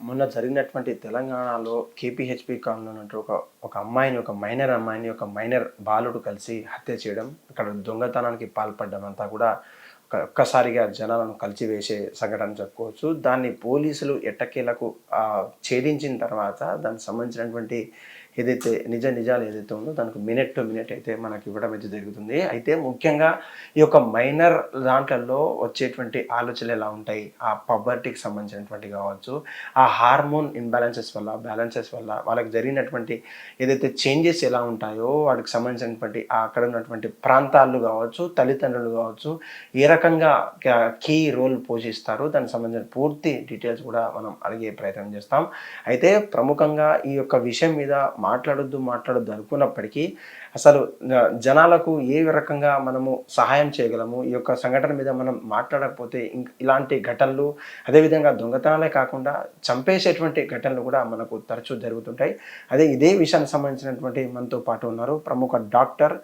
మొన్న జరిగినటువంటి తెలంగాణలో కేపీహెచ్పి కాలంలో ఉన్నట్టు ఒక ఒక అమ్మాయిని ఒక మైనర్ అమ్మాయిని ఒక మైనర్ బాలుడు కలిసి హత్య చేయడం అక్కడ దొంగతనానికి పాల్పడడం అంతా కూడా ఒక్కసారిగా జనాలను కలిసివేసే సంఘటన చెప్పుకోవచ్చు దాన్ని పోలీసులు ఎట్టకేలకు ఛేదించిన తర్వాత దానికి సంబంధించినటువంటి ఏదైతే నిజ నిజాలు ఏదైతే ఉందో దానికి మినిట్ టు మినిట్ అయితే మనకి ఇవ్వడం అయితే జరుగుతుంది. అయితే ముఖ్యంగా ఈ యొక్క మైనర్ దాంట్లలో వచ్చేటువంటి ఆలోచనలు ఎలా ఉంటాయి? ఆ పబర్టీకి సంబంధించినటువంటి కావచ్చు ఆ హార్మోన్ ఇంబ్యాలెన్సెస్ వల్ల బ్యాలెన్సెస్ వల్ల వాళ్ళకి జరిగినటువంటి ఏదైతే చేంజెస్ ఎలా ఉంటాయో వాటికి సంబంధించినటువంటి అక్కడ ఉన్నటువంటి ప్రాంతాలు కావచ్చు తల్లిదండ్రులు కావచ్చు ఏ రకంగా కీ రోల్ పోషిస్తారు? దానికి సంబంధించిన పూర్తి డీటెయిల్స్ కూడా మనం అడిగే ప్రయత్నం చేస్తాం. అయితే ప్రముఖంగా ఈ యొక్క విషయం మీద మాట్లాడొద్దు మాట్లాడొద్దు అనుకున్నప్పటికీ అసలు జనాలకు ఏ రకంగా మనము సహాయం చేయగలము? ఈ యొక్క సంఘటన మీద మనం మాట్లాడకపోతే ఇంక ఇలాంటి ఘటనలు అదేవిధంగా దొంగతనాలే కాకుండా చంపేసేటువంటి ఘటనలు కూడా మనకు తరచూ జరుగుతుంటాయి. అదే ఇదే విషయానికి సంబంధించినటువంటి మనతో పాటు ఉన్నారు ప్రముఖ doctor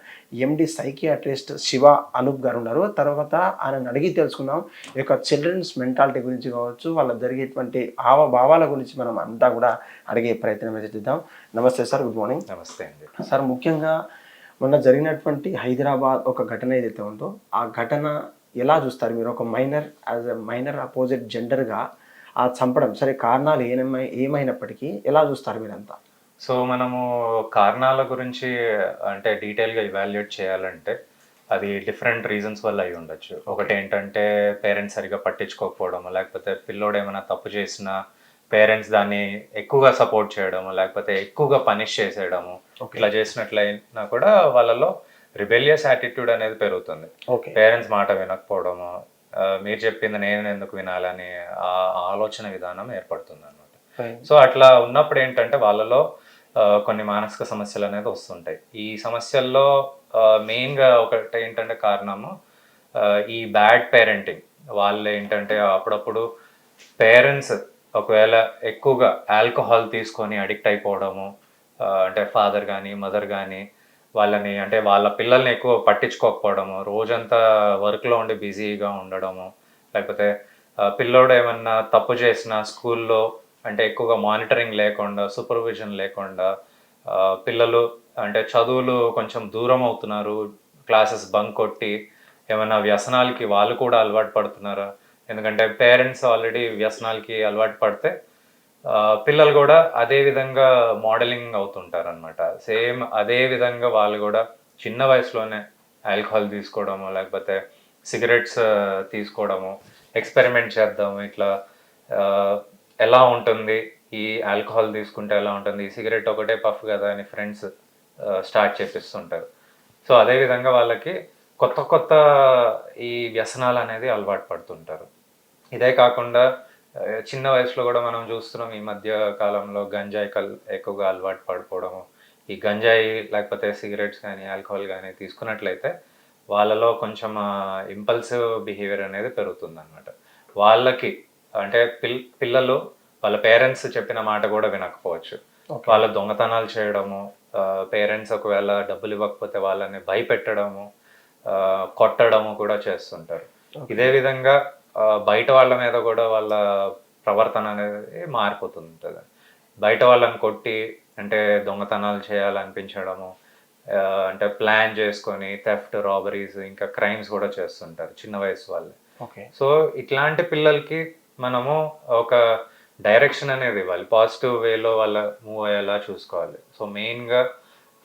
MD psychiatrist Siva Anoop గారు ఉన్నారు. తర్వాత ఆయన అడిగి తెలుసుకుందాం. ఈ యొక్క చిల్డ్రన్స్ మెంటాలిటీ గురించి కావచ్చు వాళ్ళ జరిగేటువంటి హావభావాల గురించి మనం అంతా కూడా అడిగే ప్రయత్నం చేద్దాం. నమస్తే సార్ గుడ్ మార్నింగ్. నమస్తే అండి. సార్ ముఖ్యంగా మొన్న జరిగినటువంటి హైదరాబాద్ ఒక ఘటన ఏదైతే ఉందో ఆ ఘటన ఎలా చూస్తారు మీరు? ఒక minor as a minor opposite జెండర్గా ఆ చంపడం సరే కారణాలు ఏమై ఏమైనప్పటికీ ఎలా చూస్తారు మీరంతా? సో మనము కారణాల గురించి అంటే డీటెయిల్గా ఇవాల్యుయేట్ చేయాలంటే అది డిఫరెంట్ రీజన్స్ వల్ల అయి ఉండొచ్చు. ఒకటి ఏంటంటే పేరెంట్స్ సరిగా పట్టించుకోకపోవడం లేకపోతే పిల్లోడు ఏమైనా తప్పు చేసినా పేరెంట్స్ దాన్ని ఎక్కువగా సపోర్ట్ చేయడము లేకపోతే ఎక్కువగా పనిష్ చేసేయడము. ఇలా చేసినట్లయినా కూడా వాళ్ళలో రిబెలియస్ యాటిట్యూడ్ అనేది పెరుగుతుంది. పేరెంట్స్ మాట వినకపోవడము మీరు చెప్పింది నేను ఎందుకు వినాలని ఆ ఆలోచన విధానం ఏర్పడుతుంది అనమాట సో అట్లా ఉన్నప్పుడు ఏంటంటే వాళ్ళలో కొన్ని మానసిక సమస్యలు అనేది వస్తుంటాయి. ఈ సమస్యల్లో మెయిన్గా ఒకటి ఏంటంటే కారణము ఈ బ్యాడ్ పేరెంటింగ్. వాళ్ళు ఏంటంటే అప్పుడప్పుడు పేరెంట్స్ ఒకవేళ ఎక్కువగా ఆల్కహాల్ తీసుకొని అడిక్ట్ అయిపోవడము అంటే ఫాదర్ కానీ మదర్ కానీ వాళ్ళని అంటే వాళ్ళ పిల్లల్ని ఎక్కువ పట్టించుకోకపోవడము రోజంతా వర్క్లో ఉండి బిజీగా ఉండడము లేకపోతే పిల్లోడు ఏమన్నా తప్పు చేసిన స్కూల్లో అంటే ఎక్కువగా మానిటరింగ్ లేకుండా సూపర్విజన్ లేకుండా పిల్లలు అంటే చదువులు కొంచెం దూరం అవుతున్నారు క్లాసెస్ బంక్ కొట్టి ఏమైనా వ్యసనాలకి వాళ్ళు కూడా అలవాటు పడుతున్నారా? ఎందుకంటే పేరెంట్స్ ఆల్రెడీ వ్యసనాలకి అలవాటు పడితే పిల్లలు కూడా అదే విధంగా మోడలింగ్ అవుతుంటారు అనమాట సేమ్ అదే విధంగా వాళ్ళు కూడా చిన్న వయసులోనే ఆల్కహాల్ తీసుకోవడము లేకపోతే సిగరెట్స్ తీసుకోవడము ఎక్స్పెరిమెంట్ చేద్దాము ఇట్లా ఎలా ఉంటుంది ఈ ఆల్కహాల్ తీసుకుంటే ఎలా ఉంటుంది ఈ సిగరెట్ ఒకటే పఫ్ కదా అని ఫ్రెండ్స్ స్టార్ట్ చేపిస్తుంటారు. సో అదే విధంగా వాళ్ళకి కొత్త కొత్త ఈ వ్యసనాలు అనేది అలవాటు పడుతుంటారు. ఇదే కాకుండా చిన్న వయసులో కూడా మనం చూస్తున్నాం ఈ మధ్య కాలంలో గంజాయి కల్ ఎక్కువగా అలవాటు పడిపోవడము. ఈ గంజాయి లేకపోతే సిగరెట్స్ కానీ ఆల్కహాల్ కానీ తీసుకున్నట్లయితే వాళ్ళలో కొంచెం ఇంపల్సివ్ బిహేవియర్ అనేది పెరుగుతుంది అనమాట వాళ్ళకి అంటే పిల్ పిల్లలు వాళ్ళ పేరెంట్స్ చెప్పిన మాట కూడా వినకపోవచ్చు. వాళ్ళ దొంగతనాలు చేయడము పేరెంట్స్ ఒకవేళ డబ్బులు ఇవ్వకపోతే వాళ్ళని భయపెట్టడము కొట్టడము కూడా చేస్తుంటారు. ఇదే విధంగా బయట వాళ్ళ మీద కూడా వాళ్ళ ప్రవర్తన అనేది మారిపోతుంటుంది. బయట వాళ్ళని కొట్టి అంటే దొంగతనాలు చేయాలనిపించడము అంటే ప్లాన్ చేసుకొని థెఫ్ట్ రాబరీస్ ఇంకా క్రైమ్స్ కూడా చేస్తుంటారు చిన్న వయసు వాళ్ళు. ఓకే. సో ఇట్లాంటి పిల్లలకి మనము ఒక డైరెక్షన్ అనేది ఇవ్వాలి. పాజిటివ్ వేలో వాళ్ళ మూవ్ అయ్యేలా చూసుకోవాలి. సో మెయిన్గా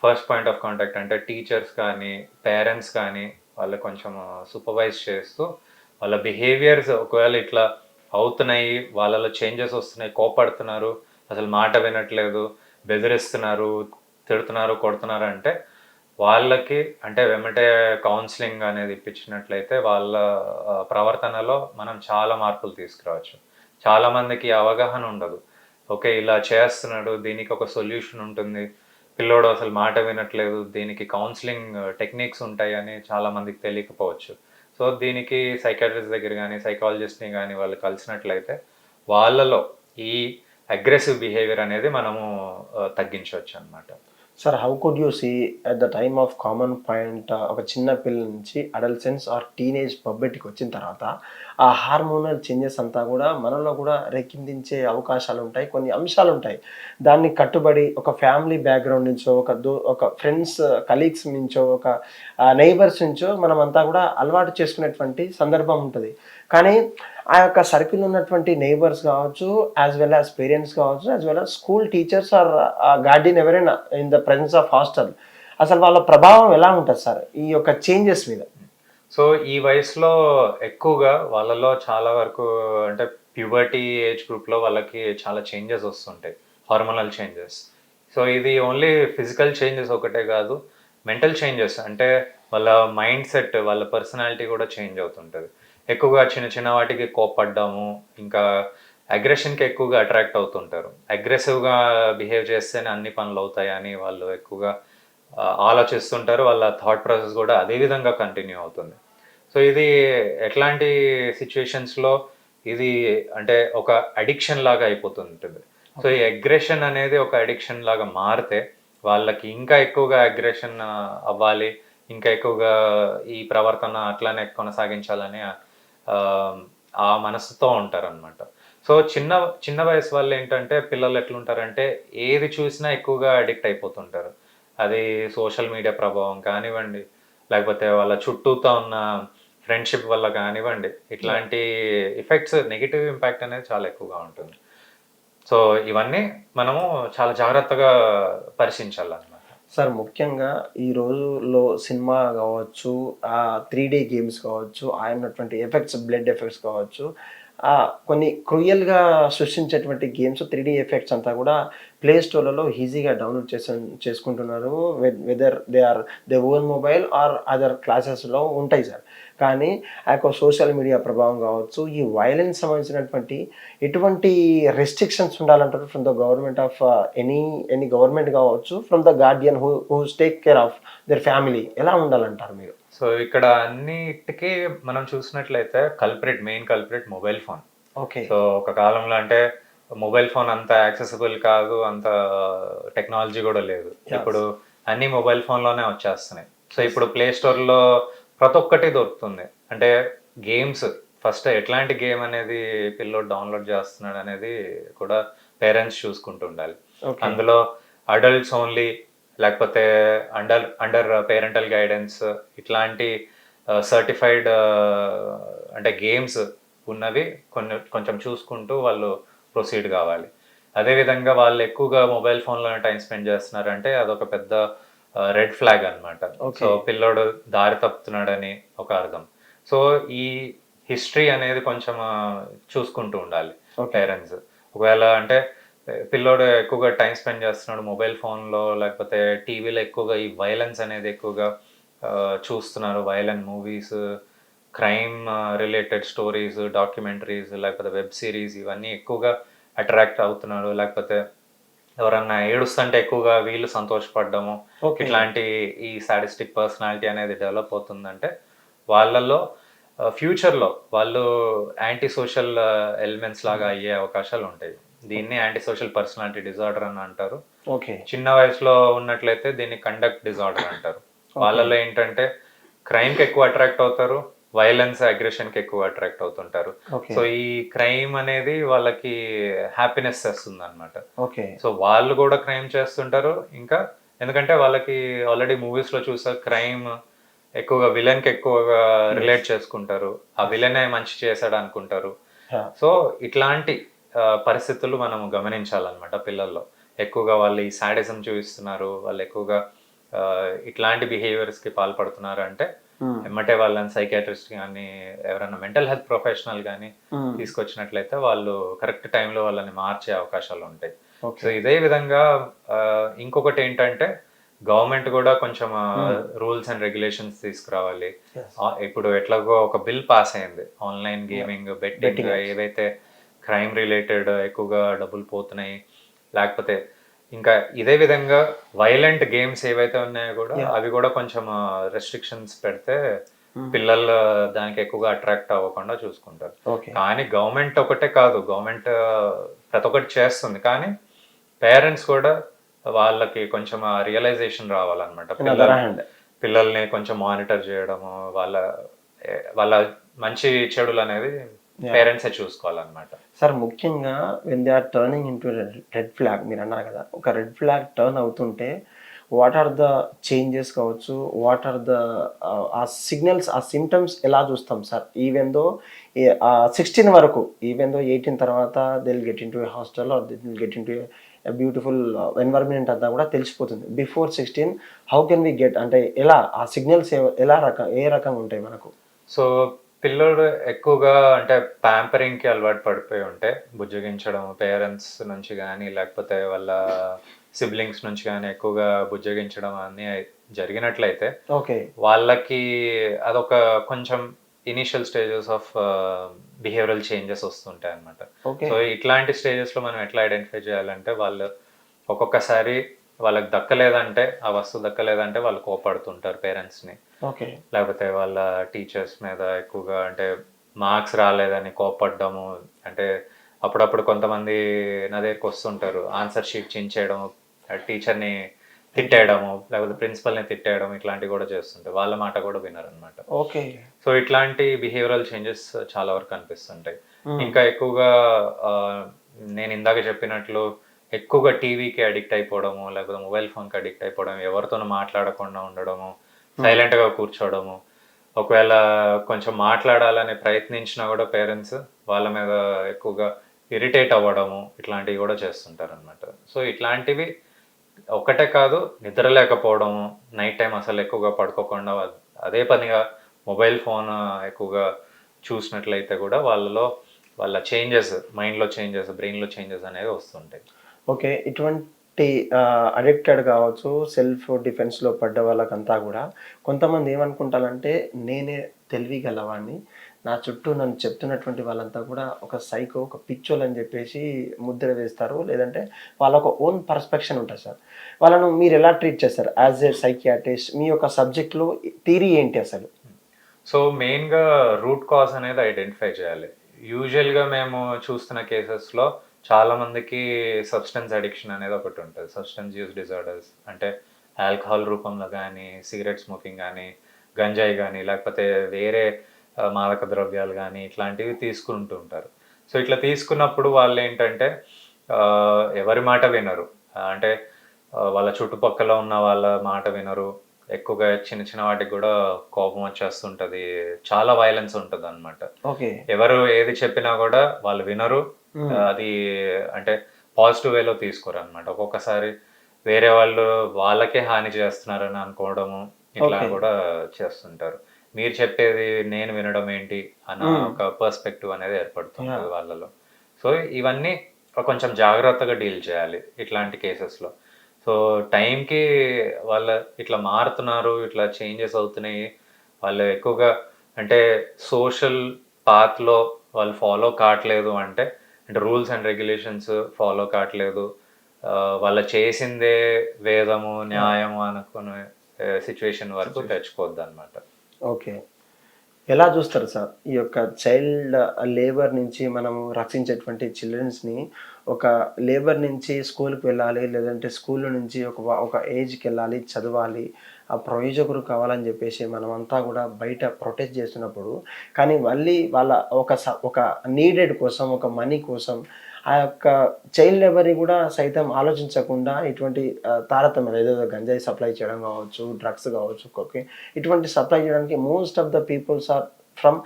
ఫస్ట్ పాయింట్ ఆఫ్ కాంటాక్ట్ అంటే టీచర్స్ కానీ పేరెంట్స్ కానీ వాళ్ళు కొంచెం సూపర్వైజ్ చేస్తూ వాళ్ళ బిహేవియర్స్ ఒకవేళ ఇట్లా అవుతున్నాయి వాళ్ళలో చేంజెస్ వస్తున్నాయి కోపడుతున్నారు అసలు మాట వినట్లేదు బెదిరిస్తున్నారు తిడుతున్నారు కొడుతున్నారు అంటే వాళ్ళకి అంటే వెంబటే కౌన్సిలింగ్ అనేది ఇప్పించినట్లయితే వాళ్ళ ప్రవర్తనలో మనం చాలా మార్పులు తీసుకురావచ్చు. చాలామందికి అవగాహన ఉండదు. ఓకే ఇలా చేస్తున్నాడు దీనికి ఒక సొల్యూషన్ ఉంటుంది. పిల్లోడు అసలు మాట వినట్లేదు దీనికి కౌన్సిలింగ్ టెక్నిక్స్ ఉంటాయి అని తెలియకపోవచ్చు. సో దీనికి సైకాట్రిస్ట్ దగ్గర కానీ సైకాలజిస్ట్ని కానీ వాళ్ళు కలిసినట్లయితే వాళ్ళలో ఈ అగ్రెసివ్ బిహేవియర్ అనేది మనము తగ్గించవచ్చు అనమాట sir how could you see at the time of common point ఒక చిన్న పిల్లల నుంచి అడల్సెన్స్ ఆర్ టీనేజ్ పబ్బెట్కి వచ్చిన తర్వాత ఆ హార్మోనల్ చేంజెస్ అంతా కూడా మనలో కూడా రేకిందించే అవకాశాలు ఉంటాయి కొన్ని అంశాలు ఉంటాయి. దాన్ని కట్టుబడి ఒక ఫ్యామిలీ బ్యాక్గ్రౌండ్ నుంచో ఒక దో ఒక ఫ్రెండ్స్ కలీగ్స్ uh, నుంచో ఒక uh, నైబర్స్ నుంచో మనం అంతా కూడా అలవాటు చేసుకునేటువంటి సందర్భం ఉంటుంది. కానీ ఆ యొక్క సర్కిల్ ఉన్నటువంటి నైబర్స్ కావచ్చు యాజ్ వెల్ యాజ్ పేరెంట్స్ కావచ్చు as well as school teachers or guardian ఎవరైనా in the presence of hostel అసలు వాళ్ళ ప్రభావం ఎలా ఉంటుంది సార్? ఈ యొక్క చేంజెస్ మీద. సో ఈ వయసులో ఎక్కువగా వాళ్ళలో చాలా వరకు అంటే ప్యూబర్టీ ఏజ్ గ్రూప్లో వాళ్ళకి చాలా చేంజెస్ వస్తుంటాయి. హార్మోనల్ చేంజెస్ సో ఇది ఓన్లీ ఫిజికల్ చేంజెస్ ఒకటే కాదు మెంటల్ చేంజెస్ అంటే వాళ్ళ మైండ్ సెట్ వాళ్ళ పర్సనాలిటీ కూడా చేంజ్ అవుతుంటుంది. ఎక్కువగా చిన్న చిన్న వాటికి కోప్పడ్డాము. ఇంకా అగ్రెషన్కి ఎక్కువగా అట్రాక్ట్ అవుతుంటారు. అగ్రెసివ్గా బిహేవ్ చేస్తేనే అన్ని పనులు అవుతాయని వాళ్ళు ఎక్కువగా ఆలోచిస్తుంటారు. వాళ్ళ థాట్ ప్రాసెస్ కూడా అదే విధంగా కంటిన్యూ అవుతుంది. సో ఇది ఎట్లాంటి సిచ్యువేషన్స్లో ఇది అంటే ఒక అడిక్షన్ లాగా అయిపోతుంటుంది. సో ఈ అగ్రెషన్ అనేది ఒక అడిక్షన్ లాగా మారితే వాళ్ళకి ఇంకా ఎక్కువగా అగ్రెషన్ అవ్వాలి. ఇంకా ఎక్కువగా ఈ ప్రవర్తన అట్లానే కొనసాగించాలని ఆ, మనసుతో ఉంటారనమాట సో చిన్న చిన్న వయసు వాళ్ళు ఏంటంటే పిల్లలు ఎట్లుంటారంటే ఏది చూసినా ఎక్కువగా అడిక్ట్ అయిపోతుంటారు. అది సోషల్ మీడియా ప్రభావం కానివ్వండి లేకపోతే వాళ్ళ చుట్టూతో ఉన్న ఫ్రెండ్షిప్ వల్ల కానివ్వండి ఇట్లాంటి ఎఫెక్ట్స్ నెగిటివ్ ఇంపాక్ట్ అనేది చాలా ఎక్కువగా ఉంటుంది. సో ఇవన్నీ మనము చాలా జాగ్రత్తగా పరిశీలించాలన్నమాట. సార్ ముఖ్యంగా ఈ రోజుల్లో సినిమా కావచ్చు ఆ త్రీ డే గేమ్స్ కావచ్చు ఆయనటువంటి ఉన్నటువంటి ఎఫెక్ట్స్ బ్లడ్ ఎఫెక్ట్స్ కావచ్చు కొన్ని క్రూయల్గా సృష్టించేటువంటి గేమ్స్ త్రీ డీ ఎఫెక్ట్స్ అంతా కూడా ప్లే స్టోర్లలో ఈజీగా డౌన్లోడ్ చేసు చేసుకుంటున్నారు. Whether they are their own mobile or other క్లాసెస్లో ఉంటాయి సార్. కానీ ఆ యొక్క సోషల్ మీడియా ప్రభావం కావచ్చు ఈ వైలెన్స్ సంబంధించినటువంటి ఎటువంటి రెస్ట్రిక్షన్స్ ఉండాలంటారు from the government of any any government కావచ్చు from the guardian who whose take care of their family ఎలా ఉండాలంటారు మీరు? సో ఇక్కడ అన్నిటికీ మనం చూసినట్లయితే corporate main corporate mobile phone okay so ఒక కాలంలో అంటే మొబైల్ ఫోన్ అంత యాక్సెసిబుల్ కాదు అంత టెక్నాలజీ కూడా లేదు. ఇప్పుడు అన్ని మొబైల్ ఫోన్లోనే వచ్చేస్తున్నాయి. సో ఇప్పుడు ప్లే స్టోర్లో ప్రతి ఒక్కటి దొరుకుతుంది. అంటే గేమ్స్ ఫస్ట్ ఎట్లాంటి గేమ్ అనేది పిల్లోడు డౌన్లోడ్ చేస్తున్నాడు అనేది కూడా పేరెంట్స్ చూసుకుంటూ ఉండాలి. అందులో అడల్ట్స్ ఓన్లీ లేకపోతే అండర్ అండర్ పేరెంటల్ గైడెన్స్ ఇట్లాంటి సర్టిఫైడ్ అంటే గేమ్స్ ఉన్నవి కొన్ని కొంచెం చూసుకుంటూ వాళ్ళు ప్రొసీడ్ కావాలి. అదేవిధంగా వాళ్ళు ఎక్కువగా మొబైల్ ఫోన్లోనే టైం స్పెండ్ చేస్తున్నారంటే అదొక పెద్ద రెడ్ ఫ్లాగ్ అన్నమాట. Okay. సో పిల్లోడు దారి తప్పుతున్నాడని ఒక అర్థం. సో ఈ హిస్టరీ అనేది కొంచెం చూసుకుంటూ ఉండాలి. పేరెంట్స్. ఒకవేళ అంటే పిల్లోడు ఎక్కువగా టైం స్పెండ్ చేస్తున్నాడు మొబైల్ ఫోన్లో లేకపోతే టీవీలో ఎక్కువగా ఈ వైలెన్స్ అనేది ఎక్కువగా చూస్తున్నారు. Violent movies crime related stories documentaries లేకపోతే వెబ్ సిరీస్ ఇవన్నీ ఎక్కువగా అట్రాక్ట్ అవుతున్నారు. లేకపోతే ఎవరన్నా ఏడుస్తుంటే ఎక్కువగా వీళ్ళు సంతోషపడ్డము. ఇట్లాంటి ఈ సాడిస్టిక్ పర్సనాలిటీ అనేది డెవలప్ అవుతుందంటే వాళ్ళల్లో ఫ్యూచర్లో వాళ్ళు యాంటీ సోషల్ ఎలిమెంట్స్ లాగా అయ్యే అవకాశాలు ఉంటాయి. దీన్ని యాంటీ సోషల్ పర్సనాలిటీ డిజార్డర్ అని అంటారు. ఓకే. చిన్న వయసులో ఉన్నట్లయితే దీన్ని కండక్ట్ డిజార్డర్ అంటారు. వాళ్ళలో ఏంటంటే క్రైమ్కి ఎక్కువ అట్రాక్ట్ అవుతారు. వైలెన్స్ అగ్రెషన్కి ఎక్కువ అట్రాక్ట్ అవుతుంటారు. సో ఈ క్రైమ్ అనేది వాళ్ళకి హ్యాపీనెస్ తెస్తుంది అనమాట ఓకే సో వాళ్ళు కూడా క్రైమ్ చేస్తుంటారు. ఇంకా ఎందుకంటే వాళ్ళకి ఆల్రెడీ మూవీస్లో చూసా క్రైమ్ ఎక్కువగా విలన్కి ఎక్కువగా రిలేట్ చేసుకుంటారు. ఆ విలనే మంచి చేశాడు అనుకుంటారు. సో ఇట్లాంటి పరిస్థితులు మనం గమనించాలన్నమాట పిల్లల్లో. ఎక్కువగా వాళ్ళు ఈ సాడిజం చూపిస్తున్నారు. వాళ్ళు ఎక్కువగా ఇట్లాంటి బిహేవియర్స్కి పాల్పడుతున్నారు అంటే ఎమ్మటే వాళ్ళని సైకాట్రిస్ట్ కానీ ఎవరైనా మెంటల్ హెల్త్ ప్రొఫెషనల్ కానీ తీసుకొచ్చినట్లయితే వాళ్ళు కరెక్ట్ టైంలో వాళ్ళని మార్చే అవకాశాలు ఉంటాయి. సో ఇదే విధంగా ఇంకొకటి ఏంటంటే గవర్నమెంట్ కూడా కొంచెం రూల్స్ అండ్ రెగ్యులేషన్స్ తీసుకురావాలి. ఇప్పుడు ఎట్లాగో ఒక బిల్ పాస్ అయింది. ఆన్లైన్ గేమింగ్ బెట్టింగ్ ఏవైతే క్రైమ్ రిలేటెడ్ ఎక్కువగా డబ్బులు పోతున్నాయి లేకపోతే ఇంకా ఇదే విధంగా వైలెంట్ గేమ్స్ ఏవైతే ఉన్నాయో కూడా అవి కూడా కొంచెం రెస్ట్రిక్షన్స్ పెడితే పిల్లలు దానికి ఎక్కువగా అట్రాక్ట్ అవ్వకుండా చూసుకుంటారు. కానీ గవర్నమెంట్ ఒకటే కాదు గవర్నమెంట్ ప్రతి ఒక్కటి చేస్తుంది. కానీ పేరెంట్స్ కూడా వాళ్ళకి కొంచెం రియలైజేషన్ రావాలన్నమాట. పిల్లలు పిల్లల్ని కొంచెం మానిటర్ చేయడము వాళ్ళ వాళ్ళ మంచి చెడులు అనేది పేరెంట్సే చూసుకోవాలన్నమాట. సార్ ముఖ్యంగా when they are turning into red flag మీరు అన్నారు కదా ఒక రెడ్ ఫ్లాగ్ టర్న్ అవుతుంటే వాట్ ఆర్ ద చేంజెస్ కావచ్చు? What are the uh signals uh symptoms ఎలా చూస్తాం సార్? ఈవెన్ దో సిక్స్టీన్ వరకు ఈవెన్ దో ఎయిటీన్ తర్వాత they'll get into hostel or they'll get into beautiful environment అంతా కూడా తెలిసిపోతుంది. Before sixteen how can we get అంటే ఎలా ఆ సిగ్నల్స్ ఎలా రకం ఏ రకంగా ఉంటాయి మనకు? సో పిల్లోడు ఎక్కువగా అంటే ప్యాంపరింగ్కి అలవాటు పడిపోయి ఉంటే బుజ్జగించడం పేరెంట్స్ నుంచి కానీ లేకపోతే వాళ్ళ సిబ్లింగ్స్ నుంచి కానీ ఎక్కువగా బుజ్జగించడం అన్ని జరిగినట్లయితే ఓకే. వాళ్ళకి అదొక కొంచెం initial stages of behavioural changes వస్తుంటాయి అనమాట సో ఇట్లాంటి స్టేజెస్లో మనం ఎట్లా ఐడెంటిఫై చేయాలంటే వాళ్ళు ఒక్కొక్కసారి వాళ్ళకి దక్కలేదంటే ఆ వస్తువు దక్కలేదంటే వాళ్ళు కోపడుతుంటారు పేరెంట్స్ని ఓకే. లేకపోతే వాళ్ళ టీచర్స్ మీద ఎక్కువగా అంటే మార్క్స్ రాలేదని కోపడ్డము. అంటే అప్పుడప్పుడు కొంతమంది నా దగ్గరికి వస్తుంటారు ఆన్సర్ షీట్ చించేయడం టీచర్ని తిట్టేయడము లేకపోతే ప్రిన్సిపల్ని తిట్టేయడం ఇట్లాంటివి కూడా చేస్తుంటారు. వాళ్ళ మాట కూడా వినరు అనమాట ఓకే. సో ఇట్లాంటి బిహేవియరల్ చేంజెస్ చాలా వరకు కనిపిస్తుంటాయి ఇంకా ఎక్కువగా నేను ఇందాక చెప్పినట్లు ఎక్కువగా టీవీకి అడిక్ట్ అయిపోవడము లేకపోతే మొబైల్ ఫోన్కి అడిక్ట్ అయిపోవడం ఎవరితోనూ మాట్లాడకుండా ఉండడము సైలెంట్గా కూర్చోవడము. ఒకవేళ కొంచెం మాట్లాడాలని ప్రయత్నించినా కూడా పేరెంట్స్ వాళ్ళ మీద ఎక్కువగా ఇరిటేట్ అవ్వడము ఇట్లాంటివి కూడా చేస్తుంటారు అనమాట సో ఇట్లాంటివి ఒకటే కాదు నిద్ర లేకపోవడము నైట్ టైం అసలు ఎక్కువగా పడుకోకుండా అదే పనిగా మొబైల్ ఫోన్ ఎక్కువగా చూసినట్లయితే కూడా వాళ్ళలో వాళ్ళ చేంజెస్ మైండ్లో చేంజెస్ బ్రెయిన్లో చేంజెస్ అనేవి వస్తుంటాయి. ఓకే ఇటువంటి అడిక్టెడ్ కావచ్చు సెల్ఫ్ డిఫెన్స్లో పడ్డ వాళ్ళకంతా కూడా కొంతమంది ఏమనుకుంటారంటే నేనే తెలివి గలవాడిని నా చుట్టూ నన్ను చెప్తున్నటువంటి వాళ్ళంతా కూడా ఒక సైకో ఒక పిచ్చోల్ అని చెప్పేసి ముద్ర వేస్తారు. లేదంటే వాళ్ళ ఒక ఓన్ పర్స్పెక్షన్ ఉంటుంది సార్. వాళ్ళను మీరు ఎలా ట్రీట్ చేస్తారు? యాజ్ ఏ సైకియాట్రిస్ట్ మీ యొక్క సబ్జెక్ట్లో థీరీ ఏంటి అసలు? సో మెయిన్గా రూట్ కాజ్ అనేది ఐడెంటిఫై చేయాలి. యూజువల్గా మేము చూస్తున్న కేసెస్లో చాలా మందికి సబ్స్టెన్స్ అడిక్షన్ అనేది ఒకటి ఉంటుంది. సబ్స్టెన్స్ యూస్ డిజార్డర్స్ అంటే ఆల్కహాల్ రూపంలో కానీ సిగరెట్ స్మోకింగ్ కానీ గంజాయి కానీ లేకపోతే వేరే మాదక ద్రవ్యాలు కానీ ఇట్లాంటివి తీసుకుంటూ ఉంటారు. సో ఇట్లా తీసుకున్నప్పుడు వాళ్ళు ఏంటంటే ఎవరి మాట వినరు. అంటే వాళ్ళ చుట్టుపక్కల ఉన్న వాళ్ళ మాట వినరు. ఎక్కువగా చిన్న చిన్న వాటికి కూడా కోపం వచ్చేస్తుంటది. చాలా వైలెన్స్ ఉంటుంది అనమాట ఓకే. ఎవరు ఏది చెప్పినా కూడా వాళ్ళు వినరు. అది అంటే పాజిటివ్ వేలో తీసుకోరు అనమాట ఒక్కొక్కసారి వేరే వాళ్ళు వాళ్ళకే హాని చేస్తున్నారని అనుకోవడము ఇట్లా. కూడా చేస్తుంటారు. మీరు చెప్పేది నేను వినడం ఏంటి అన్న ఒక పర్స్పెక్టివ్ అనేది ఏర్పడుతుంది. వాళ్ళలో. సో ఇవన్నీ కొంచెం జాగ్రత్తగా డీల్ చేయాలి ఇట్లాంటి కేసెస్లో సో టైంకి వాళ్ళ ఇట్లా మారుతున్నారు ఇట్లా చేంజెస్ అవుతున్నాయి. వాళ్ళు ఎక్కువగా అంటే సోషల్ పాత్లో వాళ్ళు ఫాలో కావట్లేదు అంటే అంటే రూల్స్ అండ్ రెగ్యులేషన్స్ ఫాలో కావట్లేదు. వాళ్ళు చేసిందే వేదము న్యాయము అనుకునే సిచ్యువేషన్ వరకు తెచ్చుకోవద్దు అనమాట ఓకే. ఎలా చూస్తారు సార్? ఈ యొక్క చైల్డ్ లేబర్ నుంచి మనం రక్షించేటువంటి చిల్డ్రన్స్ని ఒక లేబర్ నుంచి స్కూల్కి వెళ్ళాలి లేదంటే స్కూల్ నుంచి ఒక ఒక ఏజ్కి వెళ్ళాలి చదవాలి ఆ ప్రయోజకుడు కావాలని చెప్పేసి మనమంతా కూడా బయట ప్రొటెస్ట్ చేస్తున్నప్పుడు కానీ మళ్ళీ వాళ్ళ ఒక స- ఒక నీడెడ్ కోసం ఒక మనీ కోసం ఆ యొక్క చైల్డ్ లేబర్ని కూడా సైతం ఆలోచించకుండా ఇటువంటి తారతమ్యం ఏదో గంజాయి సప్లై చేయడం కావచ్చు డ్రగ్స్ కావచ్చు ఓకే ఇటువంటి సప్లై చేయడానికి most of the peoples are from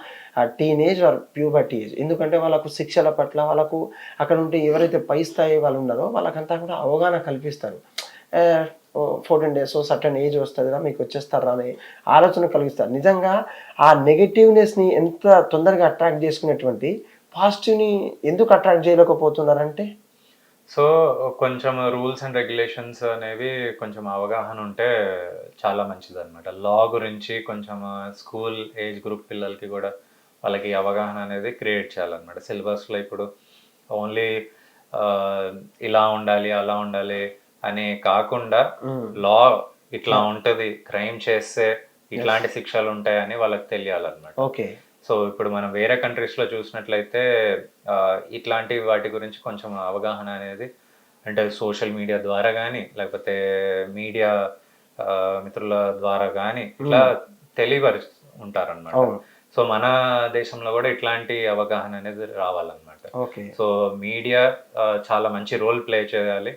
teenage or puberty age ఎందుకంటే వాళ్ళకు శిక్షల పట్ల వాళ్ళకు అక్కడ ఉంటే ఎవరైతే పై స్థాయి వాళ్ళు ఉన్నారో వాళ్ళకంతా కూడా అవగాహన కల్పిస్తారు. ఫోర్టీన్ డేస్ సర్టన్ ఏజ్ వస్తుంది మీకు వచ్చేస్తారా అనే ఆలోచన కలిగిస్తారు. నిజంగా ఆ నెగటివ్నెస్ని ఎంత తొందరగా అట్రాక్ట్ చేసుకునేటువంటి పాజిటివ్ని ఎందుకు అట్రాక్ట్ చేయలేకపోతున్నారంటే? సో కొంచెం రూల్స్ అండ్ రెగ్యులేషన్స్ అనేవి కొంచెం అవగాహన ఉంటే చాలా మంచిది అనమాట లా గురించి కొంచెం స్కూల్ ఏజ్ గ్రూప్ పిల్లలకి కూడా వాళ్ళకి అవగాహన అనేది క్రియేట్ చేయాలన్నమాట. సిలబస్లో ఇప్పుడు ఓన్లీ ఇలా ఉండాలి అలా ఉండాలి అని కాకుండా లా ఇట్లా ఉంటది క్రైమ్ చేస్తే ఇట్లాంటి శిక్షలు ఉంటాయని వాళ్ళకి తెలియాలన్నమాట. ఓకే. సో ఇప్పుడు మనం వేరే కంట్రీస్లో చూసినట్లయితే ఆ, ఇట్లాంటి వాటి గురించి కొంచెం అవగాహన అనేది అంటే సోషల్ మీడియా ద్వారా కానీ లేకపోతే మీడియా మిత్రుల ద్వారా కానీ ఇట్లా తెలియపరి ఉంటారన్నమాట. అవును. సో మన దేశంలో కూడా ఇట్లాంటి అవగాహన అనేది రావాలన్నమాట. ఓకే. సో మీడియా చాలా మంచి రోల్ ప్లే చేయాలి.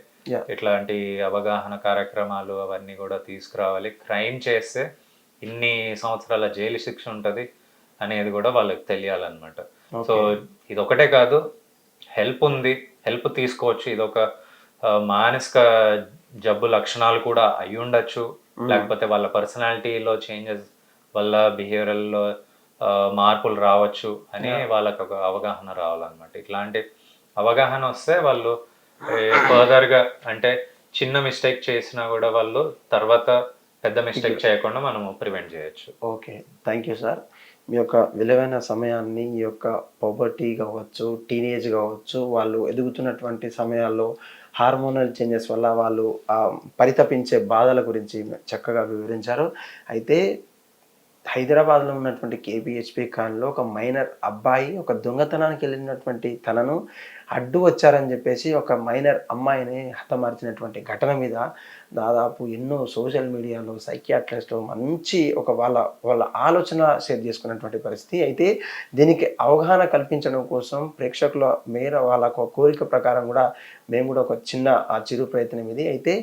ఇట్లాంటి అవగాహన కార్యక్రమాలు అవన్నీ కూడా తీసుకురావాలి. క్రైమ్ చేస్తే ఇన్ని సంవత్సరాల జైలు శిక్ష ఉంటుంది అనేది కూడా వాళ్ళకి తెలియాలన్నమాట. సో ఇది ఒకటే కాదు హెల్ప్ ఉంది హెల్ప్ తీసుకోవచ్చు. ఇది ఒక మానసిక జబ్బు లక్షణాలు కూడా అయి ఉండొచ్చు. లేకపోతే వాళ్ళ పర్సనాలిటీలో చేంజెస్ వల్ల బిహేవియరల్లో మార్పులు రావచ్చు అని వాళ్ళకి ఒక అవగాహన రావాలన్నమాట. ఇట్లాంటి అవగాహన వస్తే వాళ్ళు ఫర్దర్గా అంటే చిన్న మిస్టేక్ చేసినా కూడా వాళ్ళు తర్వాత పెద్ద మిస్టేక్ చేయకుండా మనము ప్రివెంట్ చేయొచ్చు. Okay thank you sir. మీ యొక్క విలువైన సమయాన్ని ఈ యొక్క పవర్టీ కావచ్చు టీనేజ్ కావచ్చు వాళ్ళు ఎదుగుతున్నటువంటి సమయాల్లో హార్మోనల్ చేంజెస్ వల్ల వాళ్ళు పరితపించే బాధల గురించి చక్కగా వివరించారు. అయితే హైదరాబాద్లో ఉన్నటువంటి కేబిహెచ్పి ఖాన్లో ఒక మైనర్ అబ్బాయి ఒక దొంగతనానికి వెళ్ళినటువంటి తనను అడ్డు వచ్చారని చెప్పేసి ఒక మైనర్ అమ్మాయిని హతమార్చినటువంటి ఘటన మీద దాదాపు ఎన్నో సోషల్ మీడియాలో సైకియాట్రిస్ట్ మంచి ఒక వాళ్ళ వాళ్ళ ఆలోచన షేర్ చేసుకున్నటువంటి పరిస్థితి. అయితే దీనికి అవగాహన కల్పించడం కోసం ప్రేక్షకుల మేర వాళ్ళ ఒక కోరిక ప్రకారం కూడా మేము కూడా ఒక చిన్న ఆ చిరు ప్రయత్నం ఇది. అయితే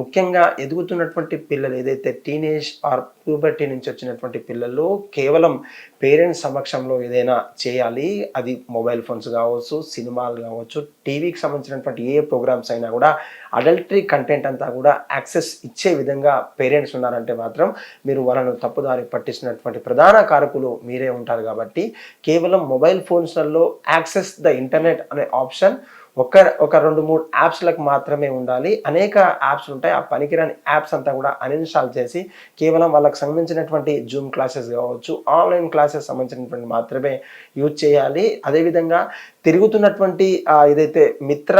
ముఖ్యంగా ఎదుగుతున్నటువంటి పిల్లలు ఏదైతే టీనేజ్ ఆర్ ప్యూబర్టీ నుంచి వచ్చినటువంటి పిల్లలు కేవలం పేరెంట్స్ సమక్షంలో ఏదైనా చేయాలి. అది మొబైల్ ఫోన్స్ కావచ్చు సినిమాలు కావచ్చు టీవీకి సంబంధించినటువంటి ఏ ప్రోగ్రామ్స్ అయినా కూడా అడల్టరీ కంటెంట్ అంతా కూడా యాక్సెస్ ఇచ్చే విధంగా పేరెంట్స్ ఉన్నారంటే మాత్రం మీరు వాళ్ళను తప్పుదారి పట్టిస్తున్నటువంటి ప్రధాన కారకులు మీరే ఉంటారు కాబట్టి కేవలం మొబైల్ ఫోన్స్లలో యాక్సెస్ ద ఇంటర్నెట్ అనే ఆప్షన్ ఒక ఒక రెండు మూడు యాప్స్లకు మాత్రమే ఉండాలి. అనేక యాప్స్ ఉంటాయి. ఆ పనికిరాని యాప్స్ అంతా కూడా అన్ఇన్స్టాల్ చేసి కేవలం వాళ్ళకి సంబంధించినటువంటి జూమ్ క్లాసెస్ కావచ్చు ఆన్లైన్ క్లాసెస్ సంబంధించినటువంటి మాత్రమే యూజ్ చేయాలి. అదేవిధంగా తిరుగుతున్నటువంటి ఏదైతే మిత్ర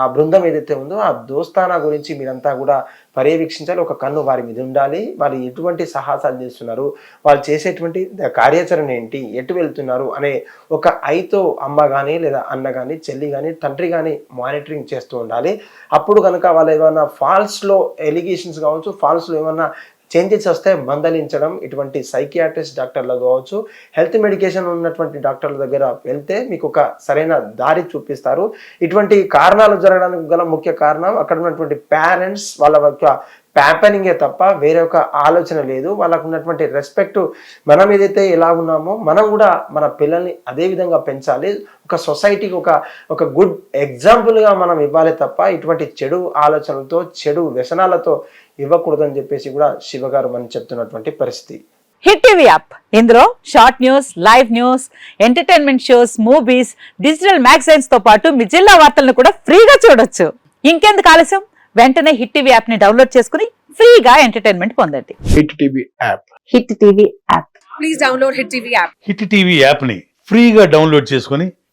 ఆ బృందం ఏదైతే ఉందో ఆ దోస్తానా గురించి మీరంతా కూడా పర్యవేక్షించాలి ఒక కన్ను వారి మీద ఉండాలి. వారు ఎటువంటి సాహసాలు చేస్తున్నారు వాళ్ళు చేసేటువంటి కార్యాచరణ ఏంటి ఎటు వెళ్తున్నారు అనే ఒక ఐతో అమ్మ కానీ లేదా అన్న కానీ చెల్లి కానీ తండ్రి కానీ మానిటరింగ్ చేస్తూ ఉండాలి. అప్పుడు కనుక వాళ్ళు ఏమైనా ఫాల్స్లో ఎలిగేషన్స్ కావచ్చు ఫాల్స్లో ఏమన్నా చేంజెస్ వస్తే మందలించడం ఇటువంటి సైకియాట్రిస్ట్ డాక్టర్లు కావచ్చు హెల్త్ మెడికేషన్ ఉన్నటువంటి డాక్టర్ల దగ్గర వెళ్తే మీకు ఒక సరైన దారి చూపిస్తారు. ఇటువంటి కారణాలు జరగడానికి గల ముఖ్య కారణం అక్కడ ఉన్నటువంటి పేరెంట్స్ వాళ్ళ యొక్క ప్యాపనింగే తప్ప వేరే ఒక ఆలోచన లేదు. వాళ్ళకు ఉన్నటువంటి రెస్పెక్ట్ మనం ఏదైతే ఎలా ఉన్నామో మనం కూడా మన పిల్లల్ని అదే విధంగా పెంచాలి. ఒక సొసైటీకి ఒక ఒక గుడ్ ఎగ్జాంపుల్గా మనం ఇవ్వాలి తప్ప ఇటువంటి చెడు ఆలోచనలతో చెడు వ్యసనాలతో ఇవ్వకూడదని చెప్పేసి కూడా శివగారు మనం చెప్తున్నటువంటి పరిస్థితి. Hit TV app. ఇందులో short news live news entertainment shows movies digital మ్యాగజైన్స్తో పాటు మీ జిల్లా వార్తలను కూడా ఫ్రీగా చూడొచ్చు. ఇంకెందుకు ఆలస్యం? వెంటనే హిట్ టీవీ యాప్ని డౌన్లోడ్ చేసుకుని ఫ్రీగా ఎంటర్టైన్మెంట్ పొందండి. Hit TV app. Hit TV app. Please download Hit TV app. Hit TV యాప్ని ఫ్రీగా డౌన్లోడ్ చేసుకొని